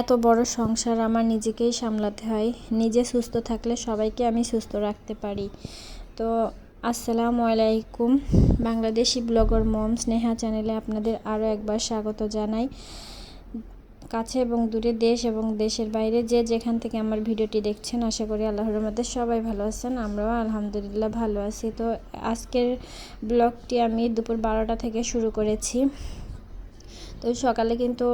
এত বড় সংসার আমার নিজেকেই সামলাতে হয়। নিজে সুস্থ থাকলে সবাইকে আমি সুস্থ রাখতে পারি। তো আসসালামু আলাইকুম। বাংলাদেশি ব্লগার মম স্নেহা চ্যানেলে আপনাদের আরও একবার স্বাগত জানাই। কাছে এবং দূরে দেশ এবং দেশের বাইরে যে যেখান থেকে আমার ভিডিওটি দেখছেন, আশা করি আল্লাহর মধ্যে সবাই ভালো আছেন, আমরাও আলহামদুলিল্লাহ ভালো আছি। তো আজকের ব্লগটি আমি দুপুর বারোটা থেকে শুরু করেছি। তো সকালে কিন্তু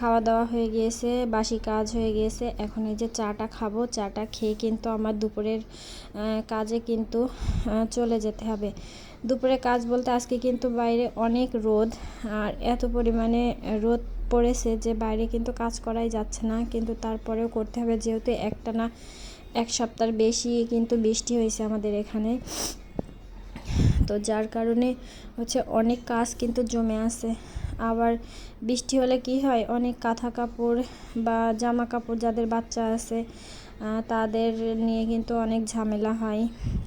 খাওয়া দাওয়া হয়ে গিয়েছে, বাসি কাজ হয়ে গিয়েছে। এখন এই যে চাটা খাব, চাটা খেয়ে কিন্তু আমার দুপুরের কাজে কিন্তু চলে যেতে হবে। দুপুরে কাজ বলতে আজকে কিন্তু বাইরে অনেক রোদ, আর এত পরিমাণে রোদ পড়েছে যে বাইরে কিন্তু কাজ করাই যাচ্ছে না। কিন্তু তারপরেও করতে হবে, যেহেতু একটা না এক সপ্তাহ বেশি কিন্তু বৃষ্টি হয়েছে আমাদের এখানে। তো যার কারণে হচ্ছে অনেক কাজ কিন্তু জমে আছে। আবার বৃষ্টি হলে কি হয়? অনেক কাঁথা কাপড় বা জামা কাপড় যাদের বাচ্চা আছে তাদের নিয়ে কিন্তু অনেক ঝামেলা হয়।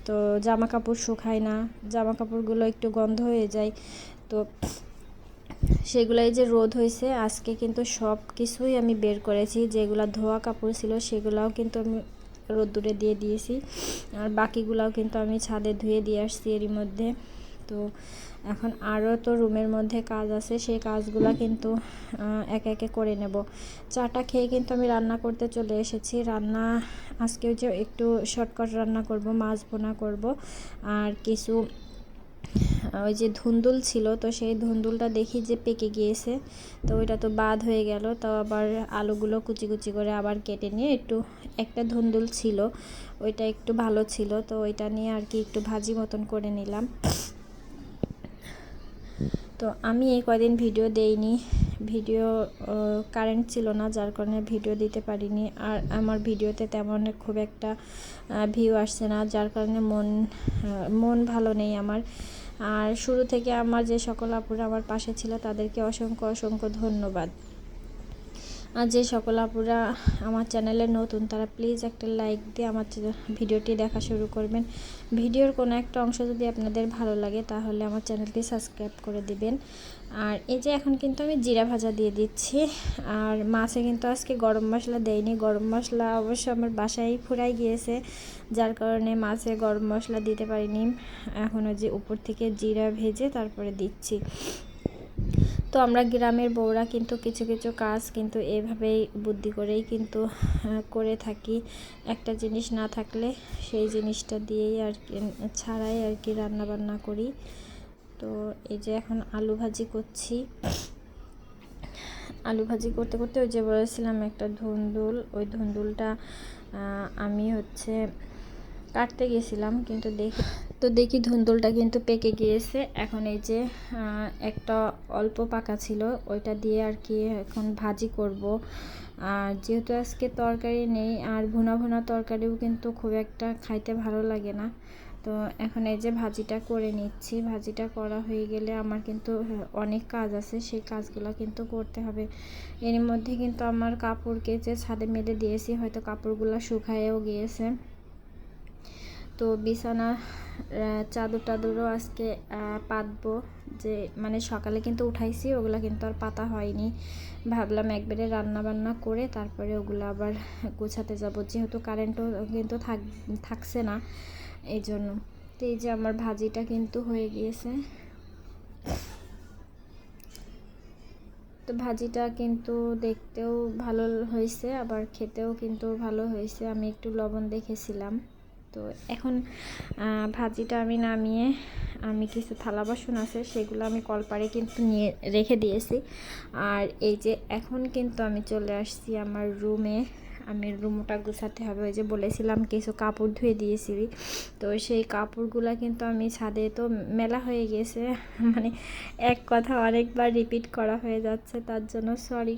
তো জামা কাপড় শুকায় না জামা কাপড়গুলো একটু গন্ধ হয়ে যায়। তো সেগুলাই যে রোদ হয়েছে, আজকে কিন্তু সব কিছুই আমি বের করেছি। যেগুলো ধোয়া কাপড় ছিল, সেগুলাও কিন্তু আমি রোদ্দুরে দিয়ে দিয়েছি। আর বাকিগুলাও কিন্তু আমি ছাদে ধুয়ে দিয়ে আসছি এরই মধ্যে। তো এখন আরও তো রুমের মধ্যে কাজ আছে, সেই কাজগুলো কিন্তু একে একে করে নেব। চাটা খেয়ে কিন্তু আমি রান্না করতে চলে এসেছি। রান্না, আজকেও যে একটু শর্টকাট রান্না করব, মাছ বোনা করব, আর কিছু ওই যে ধুন্দুল ছিল, তো সেই ধুন্দুলটা দেখি যে পেকে গিয়েছে। তো ওইটা তো বাদ হয়ে গেল, তো আবার আলুগুলো কুচি কুচি করে আবার কেটে নিয়ে একটু, একটা ধুন্দুল ছিল, ওইটা একটু ভালো ছিল, তো ওইটা নিয়ে আর কি একটু ভাজি মতন করে নিলাম। তো আমি এই কদিন ভিডিও দেইনি। ভিডিও কারেন্ট ছিল না, যার কারণে ভিডিও দিতে পারিনি। আর আমার ভিডিওতে তেমন খুব একটা ভিউ আসছে না, যার কারণে মন মন ভালো নেই আমার। আর শুরু থেকে আমার যে সকল আপুরা আমার পাশে ছিল, তাদেরকে অসংখ্য অসংখ্য ধন্যবাদ। যে সকল আপুরা আমার চ্যানেলে নতুন, তারা প্লিজ একটা লাইক দিয়ে আমার ভিডিওটি দেখা শুরু করবেন। ভিডিওর কোনো একটা অংশ যদি আপনাদের ভালো লাগে, তাহলে আমার চ্যানেলটি সাবস্ক্রাইব করে দিবেন। আর এই যে এখন কিন্তু আমি জিরা ভাজা দিয়ে দিচ্ছি। আর মাছে কিন্তু আজকে গরম মশলা দেয়নি। গরম মশলা অবশ্য আমার বাসায় ফুরাই গিয়েছে, যার কারণে মাছে গরম মশলা দিতে পারিনি। এখনও যে উপর থেকে জিরা ভেজে তারপরে দিচ্ছি। তো আমরা গ্রামের বউরা কিন্তু কিছু কিছু কাজ কিন্তু এভাবেই বুদ্ধি করেই কিন্তু করে থাকি। একটা জিনিস না থাকলে সেই জিনিসটা দিয়েই আর কি, ছাড়াই আর কি রান্নাবান্না করি। তো এই যে এখন আলু ভাজি করছি। আলু ভাজি করতে করতে ওই যে বলেছিলাম একটা ধুন্দুল, ওই ধুন্দুলটা আমি হচ্ছে কাটতে গেছিলাম, কিন্তু দেখি তো দেখি ধুন্দুলটা কিন্তু পেকে গিয়েছে। এখন এই যে একটা অল্প পাকা ছিল, ওইটা দিয়ে আর কি এখন ভাজি করব। আর যেহেতু আজকে তরকারি নেই, আর ভুনা ভুনা তরকারিও কিন্তু খুব একটা খাইতে ভালো লাগে না। তো এখন এই যে ভাজিটা করে নিচ্ছি। ভাজিটা করা হয়ে গেলে আমার কিন্তু অনেক কাজ আছে, সেই কাজগুলো কিন্তু করতে হবে। এর মধ্যে কিন্তু আমার কাপড় কেচে ছাদে মেলে দিয়েছি, হয়তো কাপড়গুলো শুকায়ও গিয়েছে। তো বিছানা চাদর টাদরও আজকে পাতবো। যে মানে সকালে কিন্তু উঠাইছি, ওগুলো কিন্তু আর পাতা হয়নি। ভাবলাম একবারে রান্না বান্না করে তারপরে ওগুলো আবার গোছাতে যাব। যেহেতু কারেন্টও কিন্তু থাক, থাকছে না, এই জন্য। তো এই যে আমার ভাজিটা কিন্তু হয়ে গিয়েছে। তো ভাজিটা কিন্তু দেখতেও ভালো হয়েছে, আবার খেতেও কিন্তু ভালো হয়েছে। আমি একটু লবণ দেখেছিলাম। তো এখন ভাজিটা আমি নামিয়ে, আমি কিছু থালা বাসন আছে, সেগুলো আমি কলপারে কিন্তু নিয়ে রেখে দিয়েছি। আর এই যে এখন কিন্তু আমি চলে আসছি আমার রুমে। আমি রুমটা গুছাতে হবে, ওই যে বলেছিলাম কিছু কাপড় ধুয়ে দিয়েছি। তো সেই কাপড়গুলো কিন্তু আমি ছাদে তো মেলা হয়ে গেছে মানে এক কথা অনেকবার রিপিট করা হয়ে যাচ্ছে, তার জন্য সরি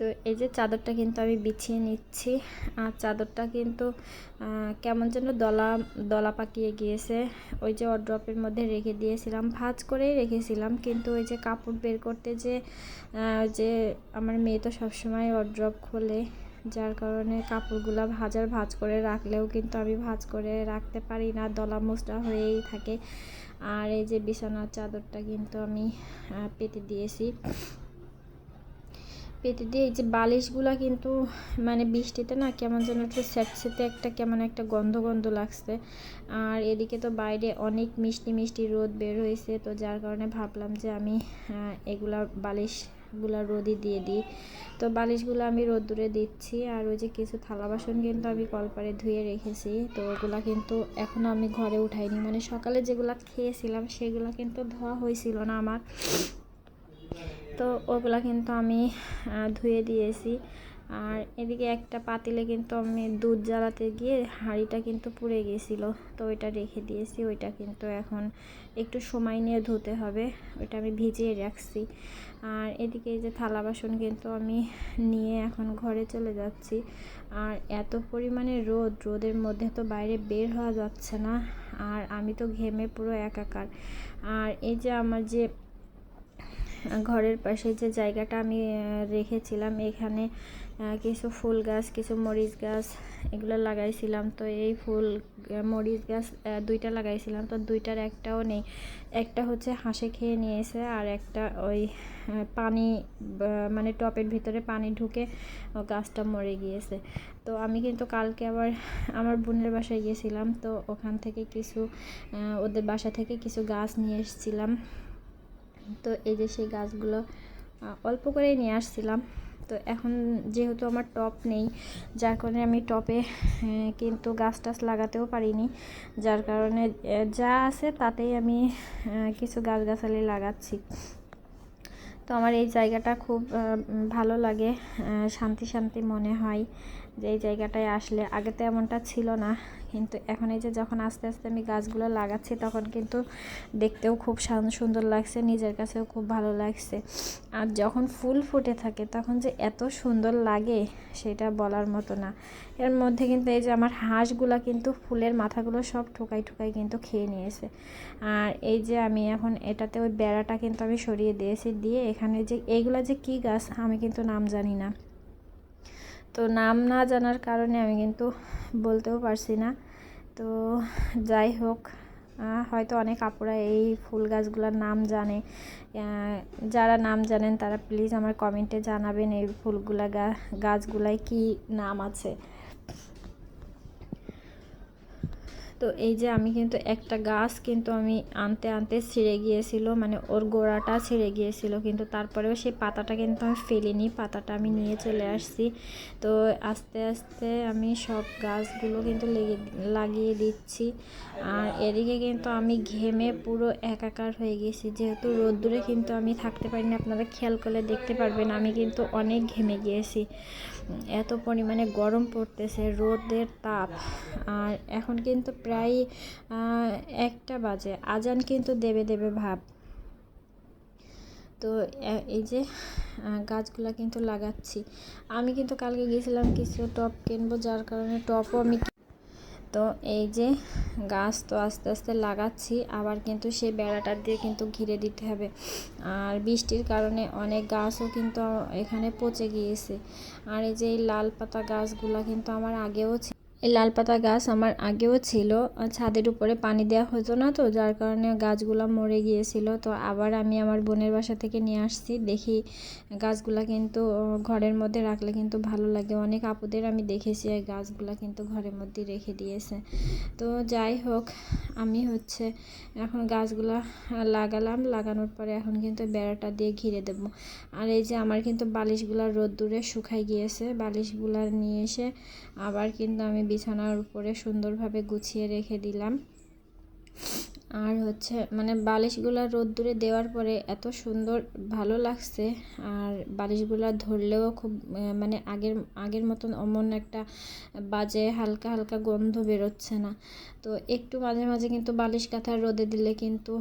তো এই যে চাদরটা কিন্তু আমি বিছিয়ে নিচ্ছি। আর চাদরটা কিন্তু কেমন যেন দলা দলা পাকিয়ে গিয়েছে। ওই যে অড্রপের মধ্যে রেখে দিয়েছিলাম, ভাজ করেই রেখেছিলাম। কিন্তু ওই যে কাপড় বের করতে যে যে আমার মেয়ে তো সবসময় অড্রপ খোলে, যার কারণে কাপড়গুলো ভাজার ভাজ করে রাখলেও কিন্তু আমি ভাজ করে রাখতে পারি না, দলা মোচড়া হয়েই থাকে। আর এই যে বিছানার চাদরটা কিন্তু আমি পেতে দিয়েছি। পেতে দিয়ে এই যে বালিশগুলা কিন্তু মানে বৃষ্টিতে না কেমন যেন একটু স্যাঁতস্যাঁতে একটা কেমন একটা গন্ধ গন্ধ লাগছে। আর এদিকে তো বাইরে অনেক মিষ্টি মিষ্টি রোদ বের হয়েছে, তো যার কারণে ভাবলাম যে আমি এগুলা বালিশগুলা রোদই দিয়ে দিই। তো বালিশগুলো আমি রোদ্দুরে দিচ্ছি, আর ওই যে কিছু থালা বাসন কিন্তু আমি কলপারে ধুয়ে রেখেছি, তো ওগুলা কিন্তু এখনও আমি ঘরে উঠাইনি। মানে সকালে যেগুলা খেয়েছিলাম সেগুলো কিন্তু ধোয়া হয়েছিল না আমার। তো ওগুলা কিন্তু আমি ধুয়ে দিয়েছি। আর এদিকে একটা পাতিলে কিন্তু আমি দুধ জ্বালাতে গিয়ে হাঁড়িটা কিন্তু পুড়ে গেছিল। তো ওইটা রেখে দিয়েছি, ওইটা কিন্তু এখন একটু সময় নিয়ে ধুতে হবে, ওইটা আমি ভিজিয়ে রাখছি। আর এদিকে এই যে থালা বাসন কিন্তু আমি নিয়ে এখন ঘরে চলে যাচ্ছি। আর এত পরিমাণে রোদ, রোদের মধ্যে তো বাইরে বের হওয়া যাচ্ছে না। আর আমি তো ঘেমে পুরো একাকার। আর এই যে আমার যে ঘরের পাশে যে জায়গাটা আমি রেখেছিলাম, এখানে কিছু ফুল গাছ, কিছু মরিচ গাছ এগুলো লাগাইছিলাম। তো এই ফুল মরিচ গাছ দুইটা লাগাইছিলাম। তো দুইটার একটাও নেই। একটা হচ্ছে হাঁসে খেয়ে নিয়েছে আর একটা ওই পানি মানে টপের ভিতরে পানি ঢুকে গাছটা মরে গিয়েছে। তো আমি কিন্তু কালকে আবার আমার বোনের বাসায় গিয়েছিলাম। তো ওখান থেকে কিছু ওদের বাসা থেকে কিছু গাছ নিয়ে এসেছিলাম। তো এই যে সেই গাছগুলো অল্প করেই নিয়ে আসছিলাম। তো এখন যেহেতু আমার টপ নেই, যার কারণে আমি টপে কিন্তু গাছ টাছ লাগাতেও পারিনি। যার কারণে যা আছে তাতেই আমি কিছু গাছগাছালি লাগাচ্ছি। তো আমার এই জায়গাটা খুব ভালো লাগে শান্তি শান্তি মনে হয় যে এই জায়গাটায় আসলে। আগে তো এমনটা ছিল না কিন্তু এখন এই যে যখন আস্তে আস্তে আমি গাছগুলো লাগাচ্ছি, তখন কিন্তু দেখতেও খুব সুন্দর লাগছে, নিজের কাছেও খুব ভালো লাগছে। আর যখন ফুল ফুটে থাকে, তখন যে এত সুন্দর লাগে সেটা বলার মতো না। এর মধ্যে কিন্তু এই যে আমার হাঁসগুলা কিন্তু ফুলের মাথাগুলো সব ঠোকাই ঠোকাই কিন্তু খেয়ে নিয়েছে। আর এই যে আমি এখন এটাতে ওই বেড়াটা কিন্তু আমি সরিয়ে দিয়েছি, দিয়ে এখানে যে এইগুলো যে কি গাছ আমি কিন্তু নাম জানি না। তো নাম না জানার কারণে আমি কিন্তু বলতেও পারছি না। তো যাই হোক হয়তো অনেক আপুরা এই ফুল গাছগুলোর নাম জানে। যারা নাম জানেন তারা প্লিজ আমার কমেন্টে জানাবেন এই ফুলগুলা গাছগুলায় কি নাম আছে। তো এই যে আমি কিন্তু একটা গাছ কিন্তু আমি আনতে আনতে ছিঁড়ে গিয়েছিল মানে ওর গোড়াটা ছিঁড়ে গিয়েছিল, কিন্তু তারপরেও সেই পাতাটা কিন্তু আমি ফেলিনি, পাতাটা আমি নিয়ে চলে আসছি। তো আস্তে আস্তে আমি সব গাছগুলো কিন্তু লেগে, লাগিয়ে দিচ্ছি। আর এদিকে কিন্তু আমি ঘেমে পুরো একাকার হয়ে গেছি, যেহেতু রোদ্দুরে কিন্তু আমি থাকতে পারিনি, আপনারা খেয়াল করলে দেখতে পারবেন, আমি কিন্তু অনেক ঘেমে গিয়েছি। এত পরিমাণে গরম পড়তেছে, রোদের তাপ। আর এখন কিন্তু প্রায় একটা বাজে। আজান কিন্তু দেবে দেবে ভাব। তো এই যে গাছগুলো কিন্তু লাগাচ্ছি। আমি কিন্তু কালকে গিয়েছিলাম কিছু টপ কিনবো, যার কারণে টপও আমি তো এই যে গাছ তো আস্তে আস্তে লাগাচ্ছি, আবার কিন্তু সেই বেড়াটা দিয়ে কিন্তু ঘিরে দিতে হবে। আর বৃষ্টির কারণে অনেক গাছও কিন্তু এখানে পচে গিয়েছে। আর এই যে এই লাল পাতা গাছগুলা কিন্তু আমার আগেও ছিল এই লাল পাতা গাছ আমার আগেও ছিল ছাদের উপরে পানি দেওয়া হতো না তো, যার কারণে গাছগুলো মরে গিয়েছিল। তো আবার আমি আমার বোনের বাসা থেকে নিয়ে আসছি। দেখি গাছগুলা কিন্তু ঘরের মধ্যে রাখলে কিন্তু ভালো লাগে। অনেক আপুদের আমি দেখেছি এই গাছগুলা কিন্তু ঘরের মধ্যে রেখে দিয়েছে। তো যাই হোক, আমি হচ্ছে এখন গাছগুলা লাগালাম। লাগানোর পরে এখন কিন্তু বেড়াটা দিয়ে ঘিরে দেবো। আর এই যে আমার কিন্তু বালিশগুলা রোদ্দুরে শুকাই গিয়েছে। বালিশগুলা নিয়ে এসে আবার কিন্তু আমি বিছানার উপরে সুন্দরভাবে গুছিয়ে রেখে দিলাম। আর হচ্ছে মানে বালিশগুলা রোদ্দুরে দেওয়ার পরে এত সুন্দর, ভালো লাগছে। আর বালিশগুলা ধরলেও খুব মানে আগের আগের মতন অমন একটা বাজে, হালকা হালকা গন্ধ বেরোচ্ছে না। তো একটু মাঝে মাঝে কিন্তু বালিশ কাঁথা রোদে দিলে কিন্তু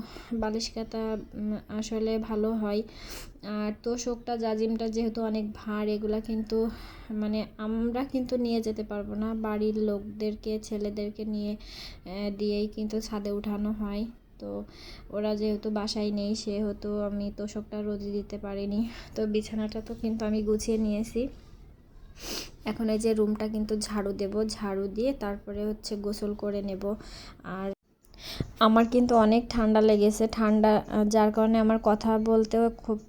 বালিশ কাঁথা আসলে ভালো হয়। আর তোষকটা, জাজিমটা যেহেতু অনেক ভার, এগুলা কিন্তু মানে আমরা কিন্তু নিয়ে যেতে পারব না। বাড়ির লোকদেরকে, ছেলেদেরকে নিয়ে দিয়েই কিন্তু ছাদে উঠানো হয়। তো ওরা যেহেতু বাসায় নেই, সেহেতু আমি তোষকটা রোদে দিতে পারিনি। তো বিছানাটা তো কিন্তু আমি গুছিয়ে নিয়েছি। এখন এই যে রুমটা কিন্তু ঝাড়ু দেব। ঝাড়ু দিয়ে তারপরে হচ্ছে গোসল করে নেব। আর আমার কিন্তু অনেক ঠান্ডা লেগেছে, ঠান্ডা যার কারণে আমার কথা বলতেও খুব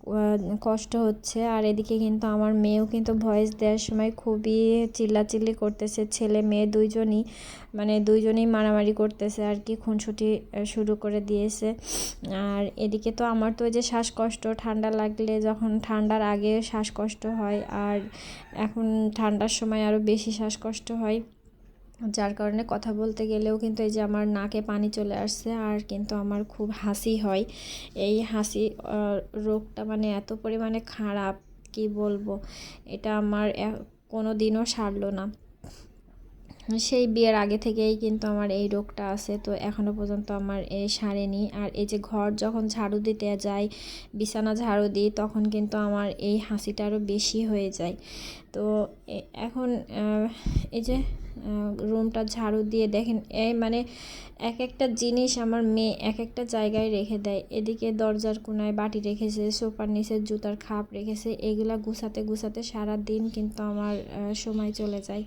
কষ্ট হচ্ছে। আর এদিকে কিন্তু আমার মেয়েও কিন্তু ভয়েস দেওয়ার সময় খুবই চিল্লাচিল্লি করতেছে, ছেলে মেয়ে দুইজনই মানে দুইজনেই মারামারি করতেছে আর কি, খুনসুটি শুরু করে দিয়েছে। আর এদিকে তো আমার তো ওই যে শ্বাসকষ্ট, ঠান্ডা লাগলে যখন ঠান্ডার আগে শ্বাসকষ্ট হয়, আর এখন ঠান্ডার সময় আরও বেশি শ্বাসকষ্ট হয়। যার কারণে কথা বলতে গেলেও কিন্তু এই যে আমার নাকে পানি চলে আসছে আর কিন্তু আমার খুব হাসি হয়। এই হাসি রোগটা মানে এত পরিমাণে খারাপ, কি বলব? এটা আমার কোনো দিনও সারলো না। সেই বিয়ের আগে থেকেই কিন্তু আমার এই রোগটা আছে। তো এখনও পর্যন্ত আমার এ সারেনি। আর এই যে ঘর যখন ঝাড়ু দিতে যাই, বিছানা ঝাড়ু দিই, তখন কিন্তু আমার এই হাসিটা আরও বেশি হয়ে যায়। তো এখন এই যে রুমটা ঝাড়ু দিয়ে দেখেন এই মানে এক একটা জিনিস আমার মেয়ে এক একটা জায়গায় রেখে দেয়। এদিকে দরজার কোনায় বাটি রেখেছে, সোফার নিচে জুতার খাপ রেখেছে, এগুলা গুছাতে গুছাতে সারা দিন কিন্তু আমার সময় চলে যায়।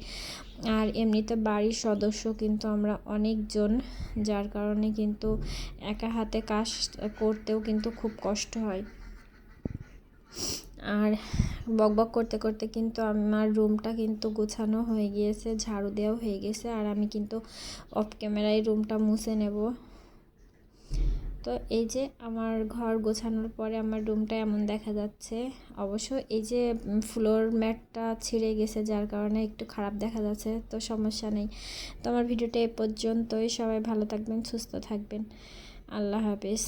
আর এমনিতে বাড়ির সদস্য কিন্তু আমরা অনেকজন, যার কারণে কিন্তু একা হাতে কাজ করতেও কিন্তু খুব কষ্ট হয়। আর বকবক করতে করতে কিন্তু আমার রুমটা কিন্তু গোছানো হয়ে গিয়েছে, ঝাড়ু দেওয়া হয়ে গেছে, আর আমি কিন্তু অফ ক্যামেরায় রুমটা মুছে নেব। তো এই যে আমার ঘর গোছানোর পরে আমার রুমটা এমন দেখা যাচ্ছে। অবশ্য এই যে ফ্লোর ম্যাটটা ছিঁড়ে গেছে যার কারণে একটু খারাপ দেখা যাচ্ছে, তো সমস্যা নেই। তো আমার ভিডিওটা এ পর্যন্তই। সবাই ভালো থাকবেন, সুস্থ থাকবেন। আল্লাহ হাফিজ।